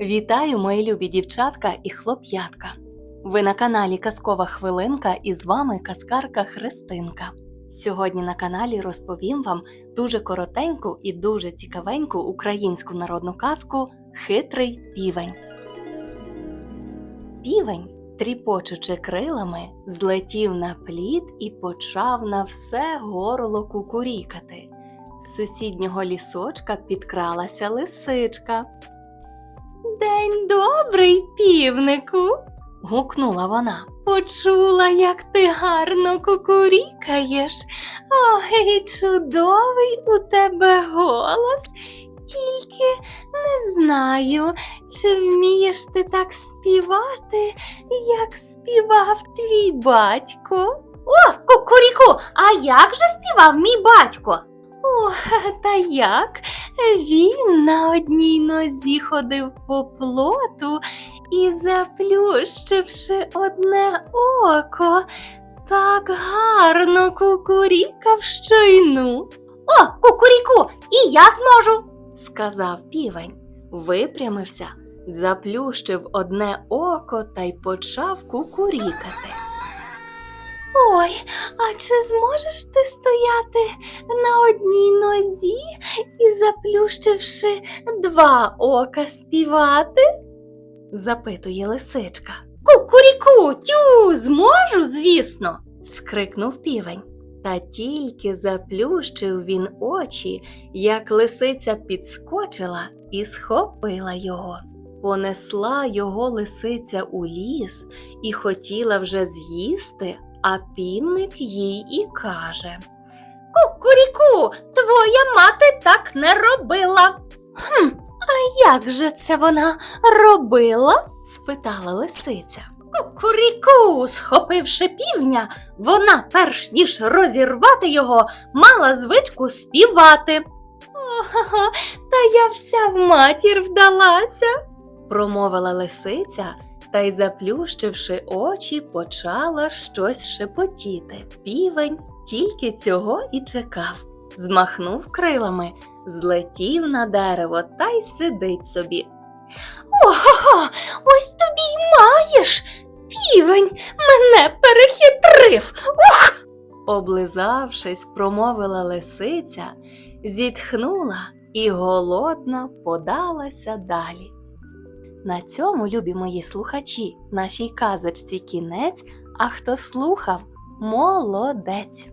Вітаю, мої любі дівчатка і хлоп'ятка. Ви на каналі Казкова Хвилинка і з вами казкарка Христинка. Сьогодні на каналі розповім вам дуже коротеньку і дуже цікавеньку українську народну казку Хитрий півень. Півень, тріпочучи крилами, злетів на плід і почав на все горло кукурікати. З сусіднього лісочка підкралася лисичка. День добрий, півнику. гукнула вона. Почула, як ти гарно кукурікаєш. Ой, чудовий у тебе голос. Тільки не знаю, чи вмієш ти так співати, як співав твій батько. О, кукуріку, а як же співав мій батько? О, та як? Він на одній нозі ходив по плоту і, заплющивши одне око, так гарно кукурікав щойну, О, кукуріку, і я зможу. сказав півень, випрямився, заплющив одне око та й почав кукурікати. Ой, а чи зможеш ти стояти на одній нозі і, заплющивши два ока співати? запитує лисичка. Кукуріку, тю, зможу, звісно, скрикнув півень. Та тільки заплющив він очі, як лисиця підскочила і схопила його. Понесла його лисиця у ліс і хотіла вже з'їсти, а півник їй і каже. Кукуріку, твоя мати так не робила. Хм, а як же це вона робила? спитала лисиця. Кукуріку, схопивши півня, вона, перш ніж розірвати його, мала звичку співати. Ого, та я вся в матір вдалася, промовила лисиця та й, заплющивши очі, почала щось шепотіти. Півень тільки цього і чекав. Змахнув крилами, злетів на дерево та й сидить собі. Ого, ось тобі й маєш. Півень мене перехитрив. Ух! Облизавшись, промовила лисиця, зітхнула і голодно подалася далі. На цьому, любі мої слухачі, нашій казочці кінець, а хто слухав, молодець.